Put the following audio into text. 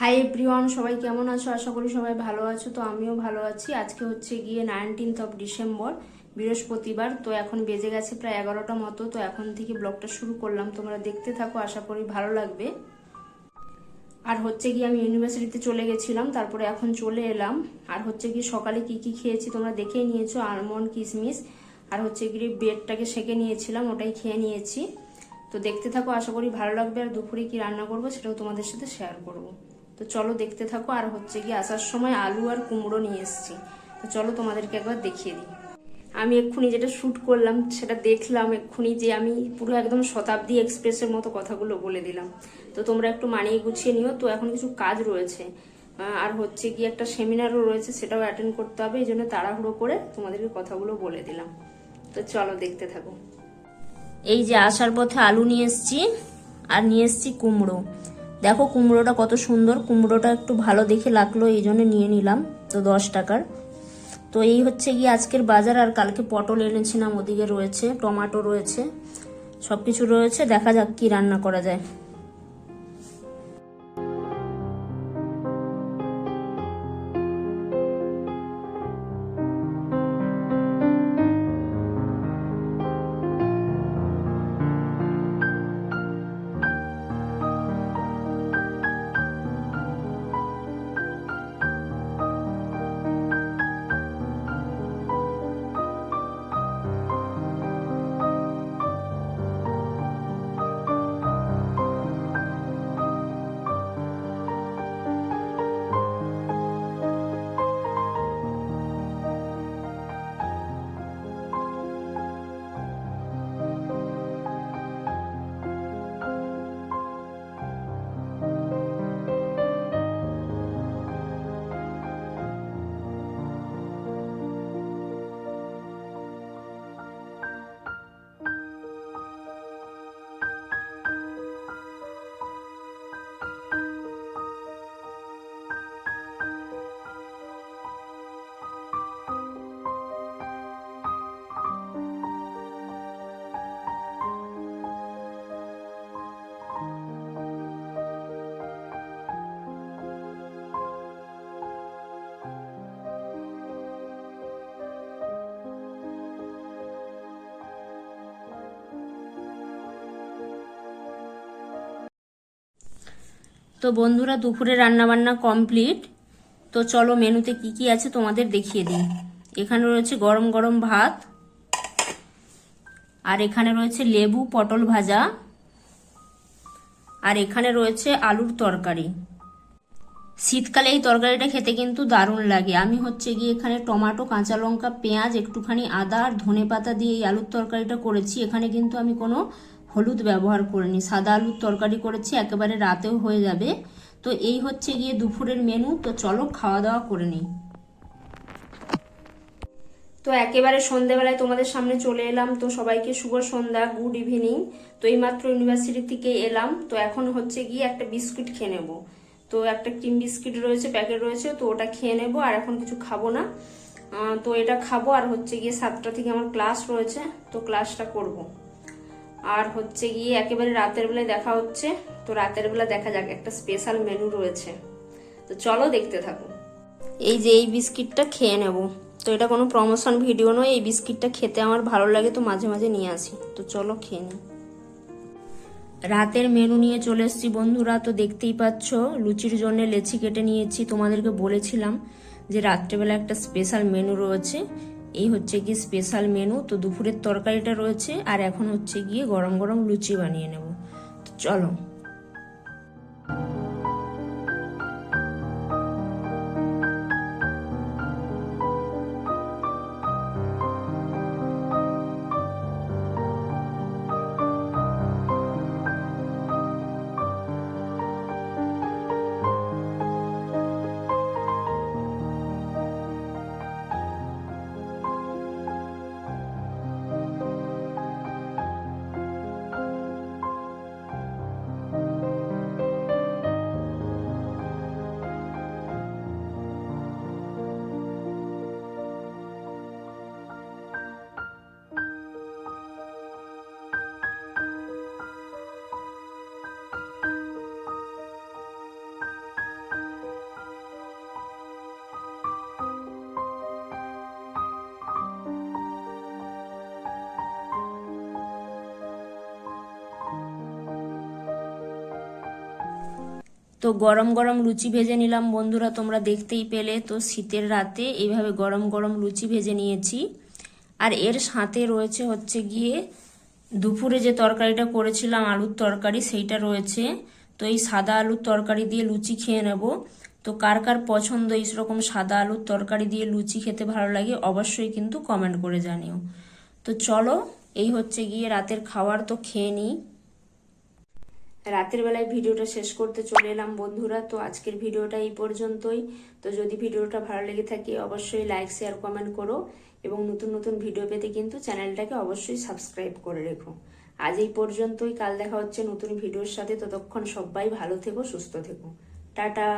Hi everyone সবাই কেমন আছো? আশা করি সবাই ভালো আছো। তো আমিও ভালো আছি। আজকে হচ্ছে গিয়ে নাইনটিন্থ অফ ডিসেম্বর বৃহস্পতিবার। তো এখন বেজে গেছে প্রায় এগারোটা মতো। তো এখন থেকে ব্লগটা শুরু করলাম। তোমরা দেখতে থাকো, আশা করি ভালো লাগবে। আর হচ্ছে গিয়ে আমি ইউনিভার্সিটিতে চলে গেছিলাম। তারপরে এখন চলে এলাম। আর হচ্ছে গিয়ে সকালে কি কি খেয়েছি তোমরা দেখেই নিয়েছো। আলমন্ড কিশমিশ আর হচ্ছে গিয়ে ব্রেডটাকে সেঁকে নিয়েছিলাম, ওটাই খেয়ে নিয়েছি। তো দেখতে থাকো, আশা করি ভালো লাগবে। আর দুপুরে কি রান্না করব সেটাও তোমাদের সাথে শেয়ার করব। তো চলো দেখতে থাকো, আর হচ্ছে গিয়ে আসার সময় আলু আর কুমড়ো নিয়ে এসেছি। তো চলো তোমাদেরকে একবার দেখিয়ে দিই। আমি এক্ষুনি যেটা শ্যুট করলাম, সেটা দেখলাম এক্ষুনি যে আমি পুরো একদম শতাব্দী এক্সপ্রেসের মতো কথাগুলো বলে দিলাম। তো তোমরা একটু মানিয়ে গুছিয়ে নিও, তো এখন কিছু কাজ রয়েছে। আর হচ্ছে কি একটা সেমিনারও রয়েছে, সেটাও অ্যাটেন্ড করতে হবে, এই জন্য তাড়াহুড়ো করে তোমাদেরকে কথাগুলো বলে দিলাম। তো চলো দেখতে থাকো। এই যে আসার পথে আলু নিয়ে এসছি, আর নিয়ে এসছি কুমড়ো। দেখো কুমড়োটা কত সুন্দর, কুমড়োটা একটু ভালো দেখে লাগল, এই জন্য নিয়ে নিলাম তো দশ টাকার। তো এই হচ্ছে গিয়ে আজকের বাজার, আর কালকে পটল এনেছিলাম, ওদিকে রয়েছে, টমাটো রয়েছে সব কিছু রয়েছে, দেখা যাক কি রান্না করা যায়। তো বন্ধুরা, দুপুরে রান্না বান্না কমপ্লিট। তো চলো মেনুতে কি কি আছে তোমাদের দেখিয়ে দিই। এখানে রয়েছে গরম গরম ভাত, আর এখানে রয়েছে লেবু পটল ভাজা, আর এখানে রয়েছে আলুর তরকারি। শীতকালে এই তরকারিটা খেতে কিন্তু দারুণ লাগে। আমি হচ্ছে গিয়ে এখানে টমাটো, কাঁচা লঙ্কা, পেঁয়াজ, একটুখানি আদা আর ধনে পাতা দিয়ে এই আলুর তরকারিটা করেছি। এখানে কিন্তু আমি কোনো হলুদ ব্যবহার করিনি সাদা আলুর তরকারি করেছি, একেবারে রাতেও হয়ে যাবে। তো এই হচ্ছে গিয়ে দুপুরের মেনু তো চলো খাওয়া দাওয়া করে নিই। তো একেবারে সন্ধেবেলায় তোমাদের সামনে চলে এলাম। তো সবাইকে শুভ সন্ধ্যা গুড ইভিনিং তো এইমাত্র ইউনিভার্সিটি থেকে এলাম। তো এখন হচ্ছে গিয়ে একটা বিস্কুট খেয়ে নেব। তো একটা ক্রিম বিস্কিট রয়েছে প্যাকেট রয়েছে, তো ওটা খেয়ে নেব, আর এখন কিছু খাব না। তো এটা খাব, আর হচ্ছে গিয়ে সাতটা থেকে আমার ক্লাস রয়েছে। তো ক্লাসটা করব। আর হচ্ছে গিয়ে একেবারে রাতের বেলায় দেখা হচ্ছে। তো রাতের বেলা দেখা যাক, একটা স্পেশাল মেনু রয়েছে। তো চলো দেখতে থাকো। এই যে এই বিস্কিটটা খেয়ে নেব। তো এটা কোনো প্রমোশন ভিডিও নয়, এই বিস্কিটটা খেতে আমার ভালো লাগে, তো মাঝে মাঝে নিয়ে আসি। তো চলো খেয়ে নিই রাতের মেনু নিয়ে চলে এসেছি বন্ধুরা, তো দেখতেই পাচ্ছ, লুচির জন্য লেচি কেটে নিয়েছি। তোমাদেরকে বলেছিলাম যে রাত্রেবেলা একটা স্পেশাল মেনু রয়েছে। এই হচ্ছে কি স্পেশাল মেনু তো দুপুরের তরকারিটা রয়েছে, আর এখন হচ্ছে গিয়ে গরম গরম লুচি বানিয়ে নেব। তো চলো। তো গরম গরম লুচি ভেজে নিলাম। বন্ধুরা, তোমরা দেখতেই পেলে, তো শীতের রাতে এইভাবে গরম গরম লুচি ভেজে নিয়েছি। আর এর সাথে রয়েছে হচ্ছে গিয়ে দুপুরে যে তরকারিটা করেছিলাম, আলুর তরকারি, সেইটা রয়েছে। তো এই সাদা আলুর তরকারি দিয়ে লুচি খেয়ে নেব। তো কার কার পছন্দ এইরকম সাদা আলুর তরকারি দিয়ে লুচি খেতে ভালো লাগে, অবশ্যই কিন্তু কমেন্ট করে জানিও। তো চলো, এই হচ্ছে গিয়ে রাতের খাবার তো খেয়ে নিই। রাতের বেলায় ভিডিওটা শেষ করতে চলে এলাম বন্ধুরা। তো আজকের ভিডিওটা এই পর্যন্তই। তো যদি ভিডিওটা ভালো লেগে থাকে, অবশ্যই লাইক শেয়ার কমেন্ট করো এবং নতুন নতুন ভিডিও পেতে কিন্তু চ্যানেলটাকে অবশ্যই সাবস্ক্রাইব করে রেখো। আজ এই পর্যন্তই। কাল দেখা হচ্ছে নতুন ভিডিওর সাথে। ততক্ষণ সবাই ভালো থেকো, সুস্থ থেকো। টাটা।